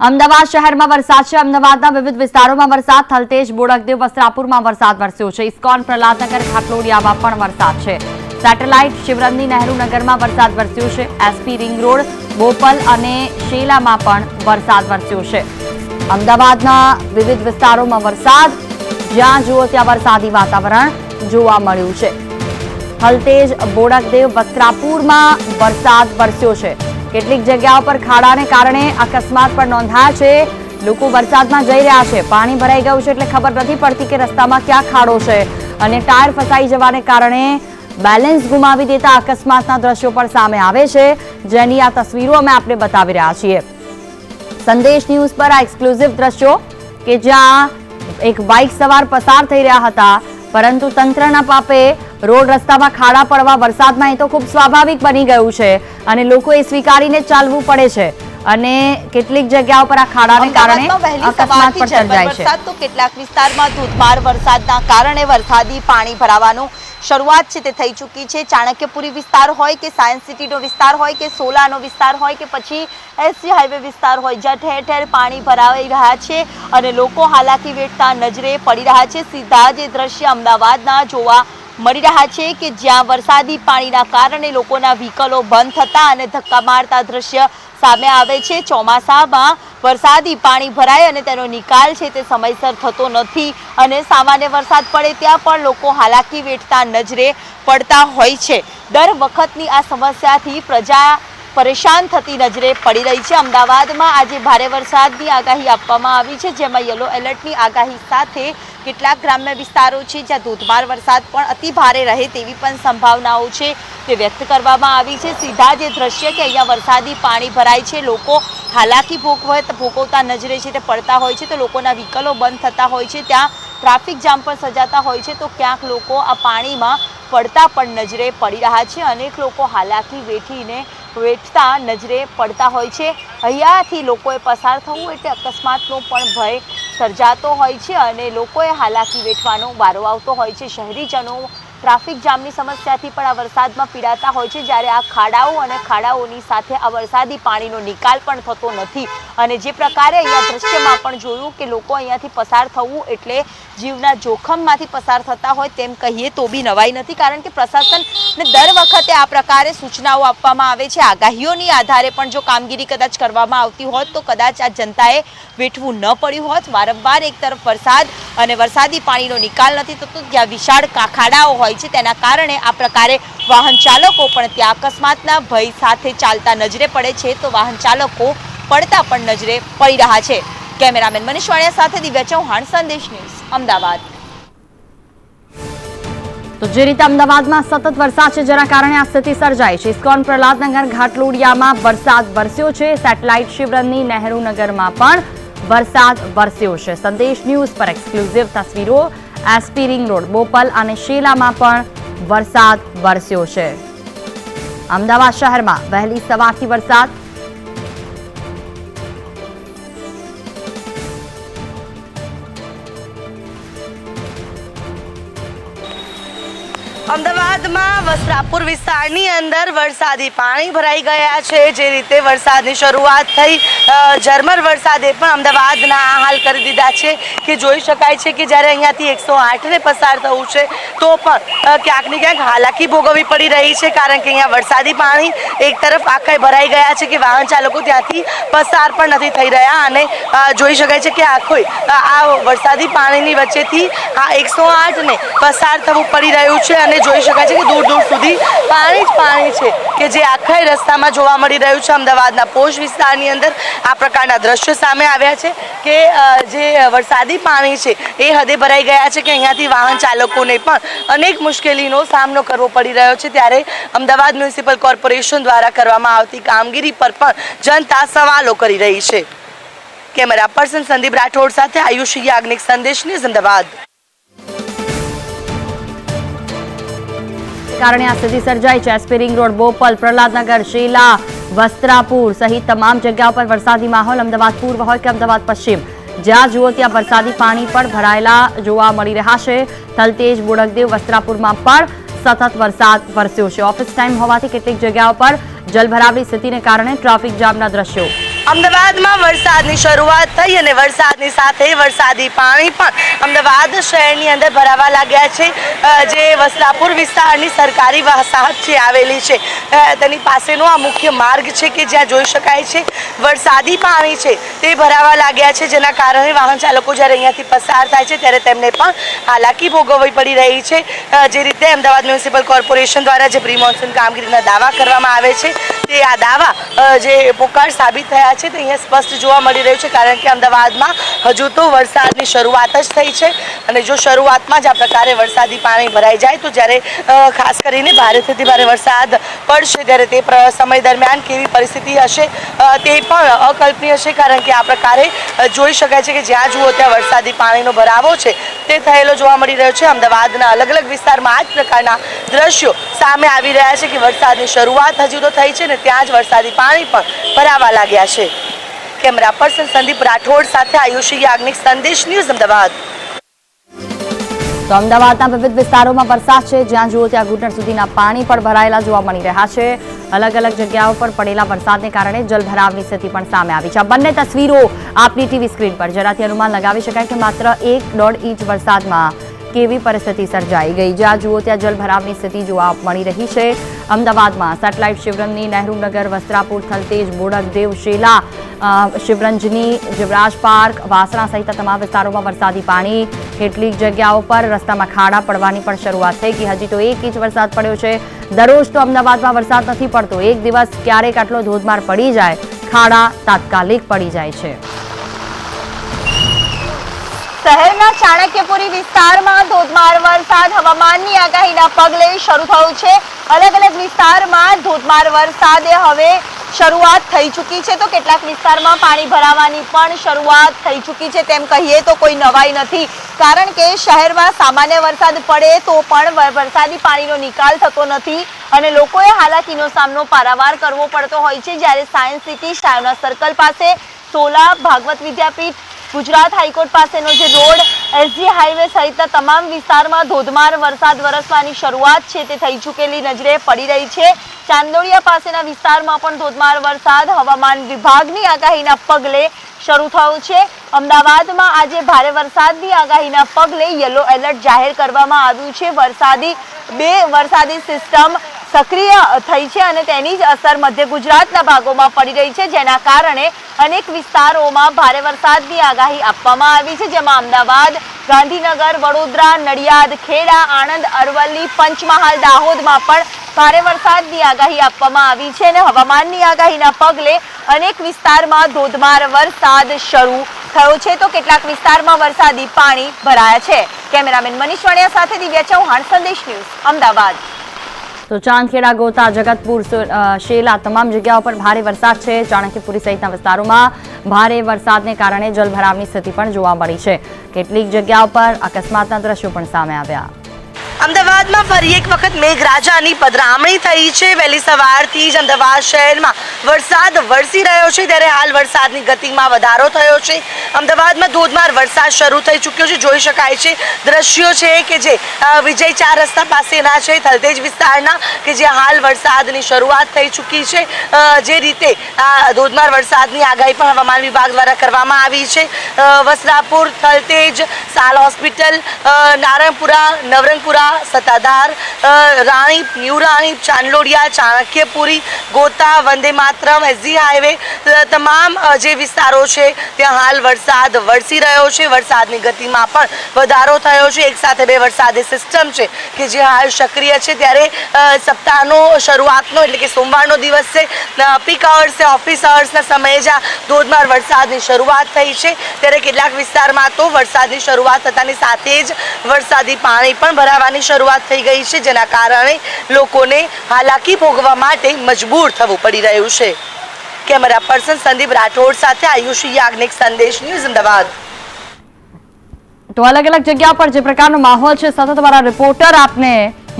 અમદાવાદ શહેરમાં વરસાદ છે. અમદાવાદના વિવિધ વિસ્તારોમાં વરસાદ. થલતેજ, બોડકદેવ, વસ્ત્રાપુરમાં વરસાદ વરસ્યો છે. ઇસ્કોન, પ્રહલાદનગર, ખાટલોડિયામાં પણ વરસાદ છે. સેટેલાઇટ શિવરંગની નહેરુનગરમાં વરસાદ વરસ્યો છે. એસપી રિંગ રોડ, બોપલ અને શેલામાં પણ વરસાદ વરસ્યો છે. અમદાવાદના વિવિધ વિસ્તારોમાં વરસાદ. જ્યાં જુઓ ત્યાં વરસાદી વાતાવરણ જોવા મળ્યું છે. હલતેજ બોડકદેવ, વસ્ત્રાપુરમાં વરસાદ વરસ્યો છે. કેટલીક જગ્યાઓ પર ખાડાને કારણે અકસ્માત પણ નોંધાયા છે. લોકો વરસાદમાં જઈ રહ્યા છે. પાણી ભરાઈ ગયું છે એટલે ખબર નથી પડતી કે રસ્તામાં ક્યાં ખાડો છે. અને ટાયર ફસાઈ જવાને કારણે બેલેન્સ ગુમાવી દેતા અકસ્માતના દ્રશ્યો પણ સામે આવે છે. જેની આ તસવીરો અમે આપને બતાવી રહ્યા છીએ. સંદેશ ન્યૂઝ પર આ એક્સક્લુઝિવ દ્રશ્યો કે જ્યાં એક બાઇક સવાર પસાર થઈ રહ્યા હતા. પરંતુ તંત્રના પાપે રોડ રસ્તામાં ખાડા પડવા વરસાદમાં એ તો ખૂબ સ્વાભાવિક બની ગયું છે અને લોકો એ સ્વીકારીને ચાલવું પડે છે. અને કેટલીક જગ્યાઓ પર આ ખાડાને કારણે અકસ્માત પણ સર્જાય છે. વરસાદ તો કેટલાક વિસ્તારમાં ધોધમાર વરસાદના કારણે વરસાદી પાણી ભરાવાનું શરૂઆત છે તે થઈ ચૂકી છે. ચાણક્યપુરી વિસ્તાર હોય કે સાયન્સ સિટીનો વિસ્તાર હોય કે સોલાનો વિસ્તાર હોય કે પછી એસજી હાઈવે વિસ્તાર હોય જ્યાં ઠેર ઠેર પાણી ભરાઈ રહ્યા છે અને લોકો હાલાકી વેઠતા નજરે પડી રહ્યા છે. સીધા જે દ્રશ્ય અમદાવાદના જોવા મળી રહ્યા છે કે જ્યાં વરસાદી પાણીના કારણે લોકોના વ્હીકલો બંધ થતા અને ધક્કા મારતા દ્રશ્ય સામે આવે છે. ચોમાસામાં વરસાદી પાણી ભરાય અને તેનો નિકાલ છે તે સમયસર થતો નથી અને સામાન્ય વરસાદ પડે ત્યાં પણ લોકો હાલાકી વેઠતા નજરે પડતા હોય છે. દર વખતની આ સમસ્યાથી પ્રજા પરેશાન થતી નજરે પડી રહી છે. અમદાવાદમાં આજે ભારે વરસાદની આગાહી આપવામાં આવી છે, જેમાં યલો એલર્ટની આગાહી સાથે કેટલાક ગ્રામ્ય વિસ્તારો છે, જ્યાં ધોધમાર વરસાદ પણ અતિ ભારે રહે તેવી પણ સંભાવનાઓ છે તે વ્યક્ત કરવામાં આવી છે. સીધા જે દ્રશ્ય કે અહીંયા વરસાદી પાણી ભરાય છે, લોકો હાલાકી ભોગવ ભોગવતા નજરે છે તે પડતા હોય છે, તો લોકોના વ્હીકલો બંધ થતા હોય છે, ત્યાં ટ્રાફિક જામ પણ સજાતા હોય છે, તો ક્યાંક લોકો આ પાણીમાં પડતા પણ નજરે પડી રહ્યા છે. અનેક લોકો હાલાકી વેઠીને વેઠતા નજરે પડતા હોય છે. અહીંયાથી લોકોએ પસાર થવું એટલે અકસ્માતનો પણ ભય સર્જાતો હોય છે અને લોકોએ હાલાકી વેઠવાનો વારો આવતો હોય છે. શહેરીજનો ટ્રાફિક જામની સમસ્યાથી પણ આ વરસાદમાં પીડાતા હોય છે. જ્યારે આ ખાડાઓ અને ખાડાઓની સાથે આ વરસાદી પાણીનો નિકાલ પણ થતો નથી. અને જે પ્રકારે અહીંયા દ્રશ્યમાં પણ જોયું કે લોકો અહીંયાથી પસાર થવું એટલે જીવના જોખમમાંથી પસાર થતા હોય તેમ કહીએ તો બી નવાઈ નથી. કારણ કે પ્રશાસનને દર વખતે આ પ્રકારે સૂચનાઓ આપવામાં આવે છે. આગાહીઓની આધારે પણ જો કામગીરી કદાચ કરવામાં આવતી હોત તો કદાચ આ જનતાએ વેઠવું ન પડ્યું હોત. વારંવાર એક તરફ વરસાદ અને વરસાદી પાણીનો નિકાલ નથી થતો. જ્યાં વિશાળ ખાડાઓ હોય છે. તેના કારણે આ પ્રકારે વાહન ચાલકો પણ ત્યાં અકસ્માતના ભય સાથે ચાલતા નજરે પડે છે. તો વાહન ચાલકો પડતા પણ નજરે પડી રહ્યા છે. કેમેરામેન મનીષ વાણિયા સાથે દિવ્યા ચૌહાણ, સંદેશ ન્યૂઝ, અમદાવાદ. તો જે રીતે અમદાવાદમાં સતત વરસાદ છે, જેના કારણે આ સ્થિતિ સર્જાઈ છે. ઇસ્કોન પ્રહલાદનગર ઘાટલોડિયામાં વરસાદ વરસ્યો છે. સેટેલાઇટ શિવરનની નહેરુનગરમાં પણ વરસાદ વરસ્યો છે. સંદેશ ન્યૂઝ પર એક્સક્લુઝિવ તસવીરો એસપી રિંગ રોડ બોપલ અને શેલામાં પણ વરસાદ વરસ્યો છે. અમદાવાદ શહેરમાં વહેલી સવારથી વરસાદ. અમદાવાદમાં વસ્ત્રાપુર વિસ્તારની અંદર વરસાદી પાણી ભરાઈ ગયા છે. જે રીતે વરસાદની શરૂઆત થઈ ઝરમર વરસાદે પણ અમદાવાદના આ હાલ કરી દીધા છે કે જોઈ શકાય છે કે જ્યારે અહીંયાથી એકસો આઠને પસાર થવું છે તો પણ અ, ક્યાંક હાલાકી ભોગવવી પડી રહી છે કારણ કે અહીંયા વરસાદી પાણી એક તરફ આખા ભરાઈ ગયા છે કે વાહન ચાલકો ત્યાંથી પસાર પણ નથી થઈ રહ્યા અને જોઈ શકાય છે કે આખો આ વરસાદી પાણીની વચ્ચેથી આ એકસો આઠને પસાર થવું પડી રહ્યું છે અને જોઈ શકાય છે કે દૂર દૂર સુધી પાણી જ પાણી છે કે જે આખા રસ્તામાં જોવા મળી રહ્યું છે અમદાવાદના પોષ વિસ્તારની અંદર આ પ્રકારના દ્રશ્યો સામે આવ્યા છે કે જે વરસાદી પાણી છે એ હદે ભરાઈ ગયા છે કે અહીંયાથી વાહન ચાલકોને પણ અનેક મુશ્કેલીનો સામનો કરવો પડી રહ્યો છે. ત્યારે અમદાવાદ મ્યુનિસિપલ કોર્પોરેશન દ્વારા કરવામાં આવતી કામગીરી પર પણ જનતા સવાલો કરી રહી છે. કેમેરા પર્સન સંદીપ રાઠોડ સાથે આયુષ યાજ્ઞિક સંદેશ ન્યૂઝ અમદાવાદ. કારણે આ સ્થિતિ સર્જાઈ છે. એસપી રોડ, બોપલ, પ્રહલાદનગર, શીલા, વસ્ત્રાપુર સહિત તમામ જગ્યાઓ પર વરસાદી માહોલ. અમદાવાદ પૂર્વ હોય કે અમદાવાદ પશ્ચિમ? જ્યાં જુઓ ત્યાં વરસાદી પાણી પણ ભરાયેલા જોવા મળી રહ્યા છે. થલતેજ, બોડકદેવ, વસ્ત્રાપુરમાં પણ સતત વરસાદ વરસ્યો છે. ઓફિસ ટાઈમ હોવાથી કેટલીક જગ્યાઓ પર જલભરાવની સ્થિતિને કારણે ટ્રાફિક જામના દ્રશ્યો અમદાવાદમાં વરસાદની શરૂઆત થઈ અને વરસાદની સાથે વરસાદી પાણી પણ અમદાવાદ શહેરની અંદર ભરાવા લાગ્યા છે. જે વસ્તાપુર વિસ્તારની સરકારી વસાહત છે આવેલી છે તેની પાસેનો આ મુખ્ય માર્ગ છે કે જ્યાં જોઈ શકાય છે, વરસાદી પાણી છે તે ભરાવા લાગ્યા છે. જેના કારણે વાહન ચાલકો જ્યારે અહીંયાથી પસાર થાય છે, ત્યારે તેમને પણ હાલાકી ભોગવવી પડી રહી છે. જે રીતે અમદાવાદ મ્યુનિસિપલ કોર્પોરેશન દ્વારા જે પ્રી કામગીરીના દાવા કરવામાં આવે છે તે આ દાવા જે પોકાર સાબિત થયા છે તે અહીંયા સ્પષ્ટ જોવા મળી રહ્યું છે કારણ કે અમદાવાદમાં હજુ તો વરસાદની શરૂઆત જ થઈ છે અને જો શરૂઆતમાં જ આ પ્રકારે વરસાદી પાણી ભરાઈ જાય તો જ્યારે ખાસ કરીને ભારેથી ભારે વરસાદ પડશે ત્યારે તે સમય દરમિયાન કેવી પરિસ્થિતિ હશે તે પણ અકલ્પનીય છે કારણ કે આ પ્રકારે જોઈ શકાય છે કે જ્યાં જુઓ ત્યાં વરસાદી પાણીનો ભરાવો છે. તે થયેલો જોવા મળી રહ્યો છે. અમદાવાદના અલગ અલગ વિસ્તારમાં આ જ પ્રકારના દ્રશ્યો સામે આવી રહ્યા છે કે વરસાદની શરૂઆત હજુ તો થઈ છે ને ત્યાં જ વરસાદી પાણી પણ ભરાવા લાગ્યા છે. કેમેરા પર્સન સંદીપ રાઠોડ સાથે આયુષી યાજ્ઞિક સંદેશ ન્યૂઝ અમદાવાદ. તો અમદાવાદના વિવિધ વિસ્તારોમાં વરસાદ છે, જ્યાં જુઓ ત્યાં ઘૂંટણ સુધીના પાણી પણ ભરાયેલા જોવા મળી રહ્યા છે. અલગ અલગ જગ્યાઓ પર પડેલા વરસાદને કારણે જલભરાવની સ્થિતિ પણ સામે આવી છે. આ બંને તસવીરો આપની ટીવી સ્ક્રીન પર. જેનાથી અનુમાન લગાવી શકાય કે માત્ર એક દોઢ ઇંચ વરસાદમાં કેવી પરિસ્થિતિ સર્જાઈ ગઈ? જ્યાં જુઓ ત્યાં જલભરાવની સ્થિતિ જોવા મળી રહી છે. અમદાવાદમાં સેટેલાઇટ શિવરંગની નહેરુનગર વસ્ત્રાપુર થલતેજ બોડકદેવ શેલા અ, શિવરંજની જીવરાજ પાર્ક વાસણા સહિત તમામ વિસ્તારોમાં વરસાદી પાણી. કેટલીક જગ્યાઓ પર રસ્તામાં ખાડા પડવાની પણ શરૂઆત થઈ ગઈ. હજી તો એક ઇંચ વરસાદ પડ્યો છે. દરરોજ તો અમદાવાદમાં વરસાદ નથી પડતો. એક દિવસ ક્યારેક આટલો ધોધમાર પડી જાય. ખાડા તાત્કાલિક પડી જાય છે. શહેરના ચાણક્યપુરી વિસ્તારમાં ધોધમાર વરસાદ, હવામાનની આગાહીના પગલે શરૂ થયો છે. અલગ અલગ વિસ્તારમાં ધોધમાર વરસાદે હવે શરૂઆત થઈ ચૂકી છે. તો કેટલાક વિસ્તારમાં પાણી ભરાવાની પણ શરૂઆત થઈ ચૂકી છે. તેમ કહીએ તો કોઈ નવાઈ નથી. કારણ કે શહેરમાં સામાન્ય વરસાદ પડે તો પણ વર- વરસાદી પાણીનો નિકાલ થતો નથી અને લોકોએ હાલાકીનો સામનો પારાવાર કરવો પડતો હોય છે. જ્યારે સાયન્સ સિટી શાયોના સર્કલ પાસે સોલા, ભાગવત વિદ્યાપીઠ ગુજરાત હાઈકોર્ટ પાસેનો જે રોડ, એસજી હાઈવે સહિતના તમામ વિસ્તારમાં ધોધમાર વરસાદ વરસવાની શરૂઆત છે તે થઈ ચૂકેલી નજરે પડી રહી છે. ચાંદોડિયા પાસેના વિસ્તારમાં પણ ધોધમાર વરસાદ હવામાન વિભાગની આગાહીના પગલે શરૂ થયો છે. અમદાવાદમાં આજે ભારે વરસાદની આગાહીના પગલે યલો એલર્ટ જાહેર કરવામાં આવ્યું છે. વરસાદી બે વરસાદી સિસ્ટમ સક્રિય થઈ છે અને તેની જ અસર મધ્ય ગુજરાતના ભાગોમાં પડી રહી છે, જેના કારણે અનેક વિસ્તારોમાં ભારે વરસાદની આગાહી આપવામાં આવી છે, જેમાં અમદાવાદ, ગાંધીનગર, વડોદરા, નડિયાદ, ખેડા, આણંદ, અરવલ્લી, પંચમહાલ, દાહોદમાં પણ ભારે વરસાદની આગાહી આપવામાં આવી છે અને હવામાનની આગાહીના પગલે અનેક વિસ્તારમાં ધોધમાર વરસાદ શરૂ થયો છે. તો કેટલાક વિસ્તારમાં વરસાદી પાણી ભરાયા છે. કેમેરામેન મનીષ વાણિયા સાથે દિવ્યા ચૌહાણ, સંદેશ ન્યૂઝ, અમદાવાદ. તો ચાંદખેડા ગોતા, જગતપુર શેલા તમામ જગ્યાઓ પર ભારે વરસાદ છે. ચાણક્યપુરી સહિતના વિસ્તારોમાં ભારે વરસાદને કારણે જલભરાવની સ્થિતિ પણ જોવા મળી છે. કેટલીક જગ્યાઓ પર અકસ્માતના દ્રશ્યો પણ સામે આવ્યા. અમદાવાદમાં ફરી એક વખત મેઘરાજાની પધરામણી થઈ છે. વહેલી સવારથી જ અમદાવાદ શહેરમાં વરસાદ વરસી રહ્યો છે. ત્યારે હાલ વરસાદની ગતિમાં વધારો થયો છે. અમદાવાદમાં ધોધમાર વરસાદ શરૂ થઈ ચૂક્યો છે. જોઈ શકાય છે, દ્રશ્યો છે કે જે વિજય ચાર રસ્તા પાસેના છે. થલતેજ વિસ્તારના કે જે હાલ વરસાદની શરૂઆત થઈ ચૂકી છે. જે રીતે આ ધોધમાર વરસાદની આગાહી પણ હવામાન વિભાગ દ્વારા કરવામાં આવી છે. Vastrapur Thaltej, Sal hospital Naranpura, Navrangpura Sattadhar Rani, new Ranip Chandlodiya, Chanakyapuri, Gota, Vande Mataram, S G highway તમામ જે વિસ્તારો છે, ત્યાં હાલ વરસાદ વરસી રહ્યો છે. વરસાદની ગતિમાં પણ વધારો થયો છે. એક સાથે બે વરસાદી સિસ્ટમ છે કે જે હાલ સક્રિય છે. ત્યારે સપ્તાહનો શરૂઆતનો એટલે કે સોમવારનો દિવસ છે. પીક અવર્સ ઓફિસ અવર્સના સમયે જ આ ધોધમાર વરસાદની શરૂઆત થઈ છે. ત્યારે કેટલાક વિસ્તારમાં તો વરસાદની શરૂઆત થતાની સાથે જ વરસાદી પાણી પણ ભરાવાની શરૂઆત થઈ ગઈ છે, જેના કારણે લોકોને હાલાકી ભોગવા માટે મજબૂર થવું પડી રહ્યું છે. કેમેરા પર્સન સંદીપ રાઠોડ સાથે આયુષ યાજ્ઞિક સંદેશ ન્યૂઝ અમદાવાદ. તો અલગ અલગ જગ્યા પર જે પ્રકારનો માહોલ છે, સતત અમારા રિપોર્ટર આપને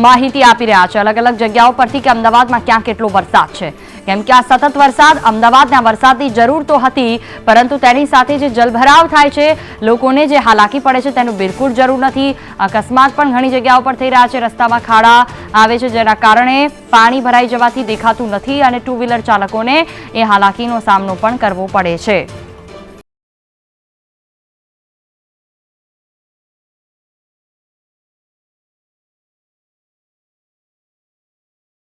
માહિતી આપી રહ્યા છે. અલગ અલગ જગ્યાઓ પરથી કે અમદાવાદમાં ક્યાં કેટલો વરસાદ છે. કેમ કે આ સતત વરસાદ, અમદાવાદના વરસાદની જરૂર તો હતી, પરંતુ તેની સાથે જે જલભરાવ થાય છે, લોકોને જે હાલાકી પડે છે તેનું બિલકુલ જરૂર નથી. અકસ્માત પણ ઘણી જગ્યાઓ પર થઈ રહ્યા છે. રસ્તામાં ખાડા આવે છે, જેના કારણે પાણી ભરાઈ જવાથી દેખાતું નથી અને ટુ વ્હીલર ચાલકોને એ હાલાકીનો સામનો પણ કરવો પડે છે.